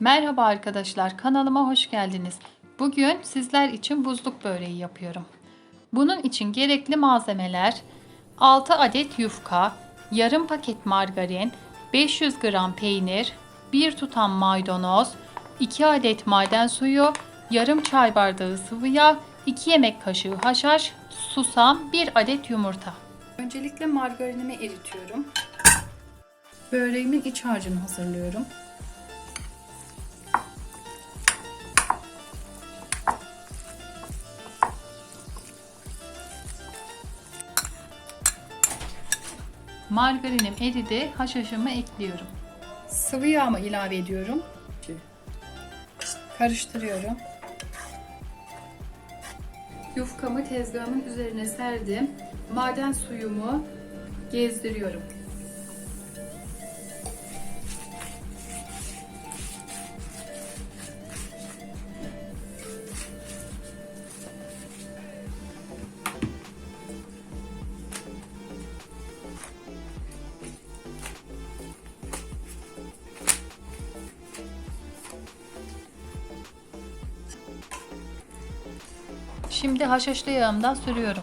Merhaba arkadaşlar, kanalıma hoş geldiniz. Bugün sizler için buzluk böreği yapıyorum. Bunun için gerekli malzemeler 6 adet yufka, yarım paket margarin, 500 gram peynir, 1 tutam maydanoz, 2 adet maden suyu, yarım çay bardağı sıvı yağ, 2 yemek kaşığı haşhaş, susam, 1 adet yumurta. Öncelikle margarinimi eritiyorum. Böreğimin iç harcını hazırlıyorum. Margarinim eridi, haşhaşımı ekliyorum. Sıvı yağımı ilave ediyorum. Karıştırıyorum. Yufkamı tezgahımın üzerine serdim. Maden suyumu gezdiriyorum. Şimdi haşhaşlı yağımdan sürüyorum.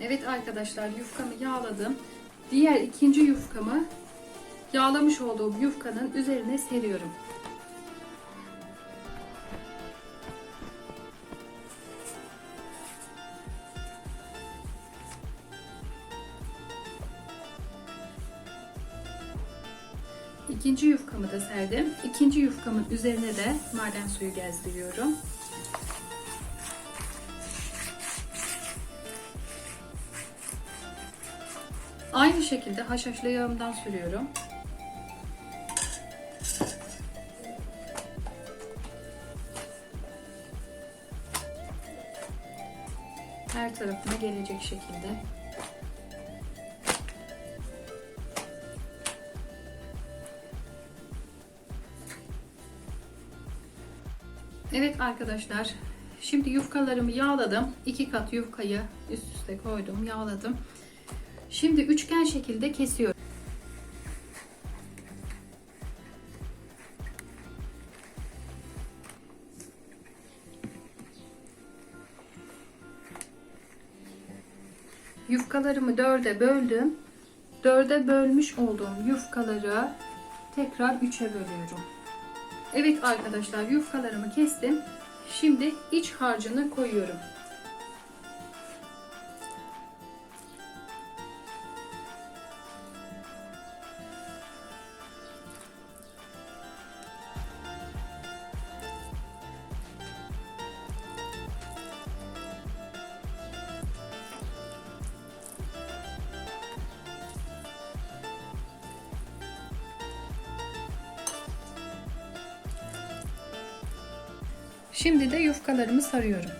Evet arkadaşlar yufkamı yağladım. Diğer ikinci yufkamı yağlamış olduğum yufkanın üzerine seriyorum. İkinci yufkamı da serdim. İkinci yufkamın üzerine de maden suyu gezdiriyorum. Aynı şekilde haşhaşlı yağımdan sürüyorum. Her tarafına gelecek şekilde. Evet arkadaşlar. Şimdi yufkalarımı yağladım. İki kat yufkayı üst üste koydum, yağladım. Şimdi üçgen şekilde kesiyorum. Yufkalarımı dörde böldüm. Dörde bölmüş olduğum yufkaları tekrar üçe bölüyorum. Evet arkadaşlar yufkalarımı kestim. Şimdi iç harcını koyuyorum. Şimdi de yufkalarımı sarıyorum.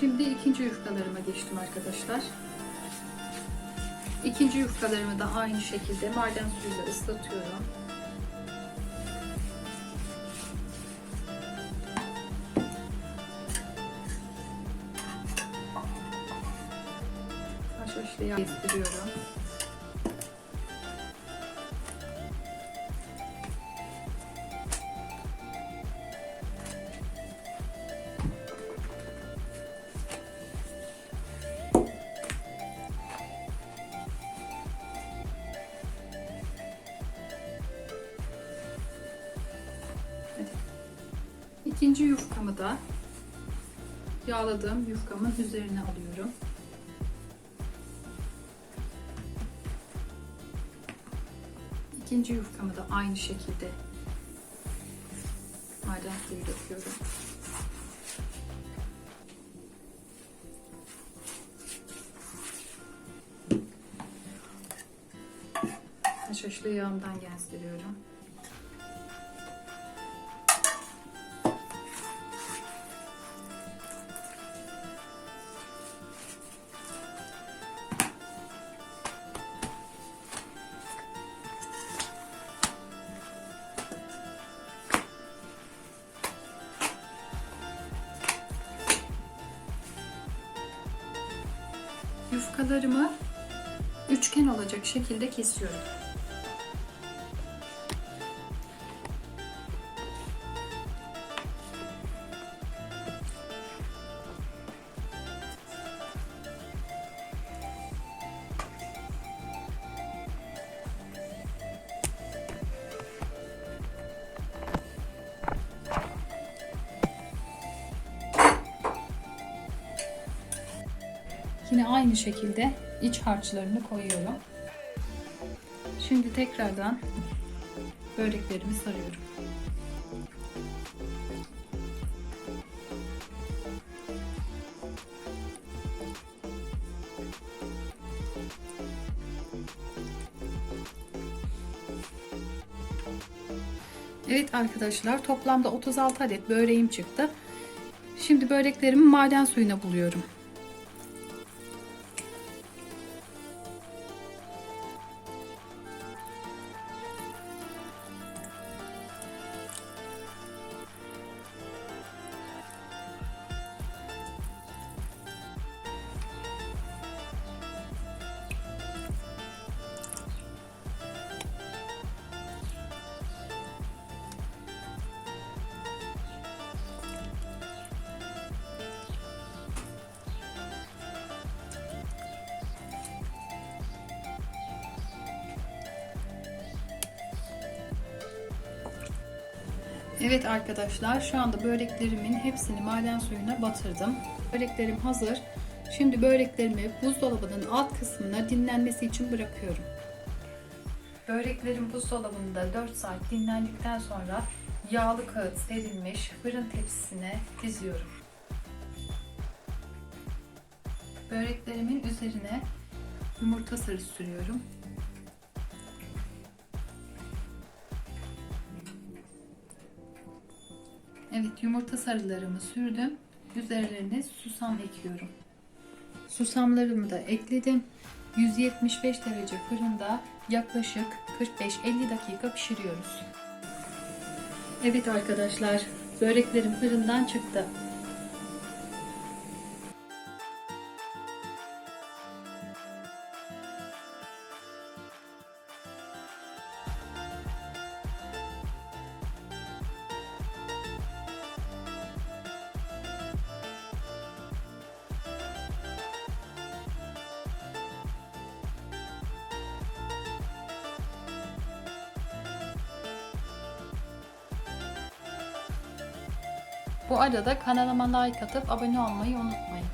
Şimdi ikinci yufkalarıma geçtim arkadaşlar. İkinci yufkalarımı da aynı şekilde maden suyuyla ıslatıyorum. Haşhaşlı yağ gezdiriyorum. İkinci yufkamı da yağladığım yufkamın üzerine alıyorum. İkinci yufkamı da aynı şekilde maden suyu döküyorum. Haşhaşlı yağımdan gezdiriyorum. Yufkalarımı üçgen olacak şekilde kesiyorum. Yine aynı şekilde iç harçlarını koyuyorum. Şimdi tekrardan böreklerimi sarıyorum. Evet arkadaşlar toplamda 36 adet böreğim çıktı. Şimdi böreklerimi maden suyuna buluyorum. Evet arkadaşlar şu anda böreklerimin hepsini maden suyuna batırdım. Böreklerim hazır. Şimdi böreklerimi buzdolabının alt kısmına dinlenmesi için bırakıyorum. Böreklerim buzdolabında 4 saat dinlendikten sonra yağlı kağıt serilmiş fırın tepsisine diziyorum. Böreklerimin üzerine yumurta sarısı sürüyorum. Evet yumurta sarılarımı sürdüm. Üzerlerine susam ekliyorum. Susamlarımı da ekledim. 175 derece fırında yaklaşık 45-50 dakika pişiriyoruz. Evet arkadaşlar böreklerim fırından çıktı. Bu arada kanalıma like atıp abone olmayı unutmayın.